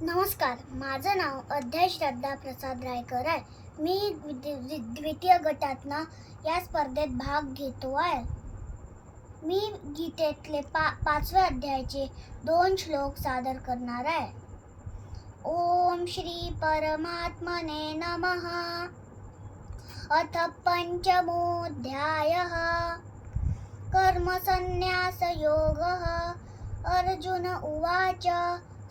नमस्कार माझं नाव अध्याय श्रद्धा प्रसाद रायकर आहे. मी द्वितीय गटातनं या स्पर्धेत भाग घेतो आहे. मी गीतेतले पा पाचव्या अध्यायाचे दोन श्लोक सादर करणार आहे. ओम श्री परमात्मने नमः. अथ पंचमोऽध्यायः. कर्मसन्न्यासयोगः. अर्जुन उवाच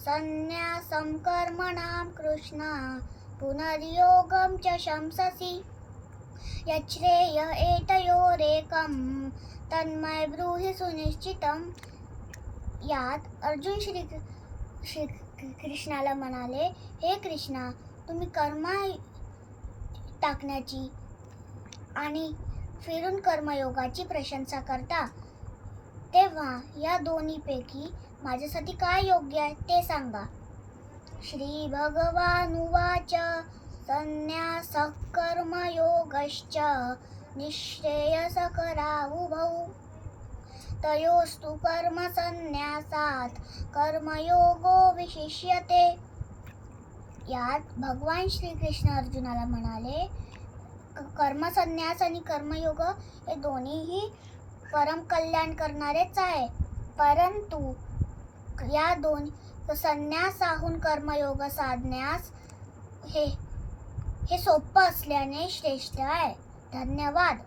संन्यासं कर्मणां कृष्ण पुनर्योगं च शंससि। यच्छ्रेय एतयोरेकं तन्मय ब्रूहि सुनिश्चितं। यात अर्जुन श्री श्री कृष्णाला म्हणाले हे कृष्णा तुम्ही कर्मा टाकण्याची आणि फिरून कर्मयोगाची प्रशंसा करता. तेव्हा या दोन्हीपैकी माझ्यासाठी काय योग्य आहे ते सांगा. श्री भगवान उवाच संन्यासः कर्मयोगश्च निःश्रेयसकरावुभौ तयोस्तु कर्मसन्न्यासात् कर्मयोगो विशिष्यते. यात भगवान श्रीकृष्ण अर्जुनाला म्हणाले कर्मसन्यास आणि कर्मयोग हे दोन्हीही परम कल्याण करणारेच आहे. परंतु या दोन संन्यासाहून कर्मयोग साधण्यास हे हे सोपं असल्याने श्रेष्ठ आहे. धन्यवाद.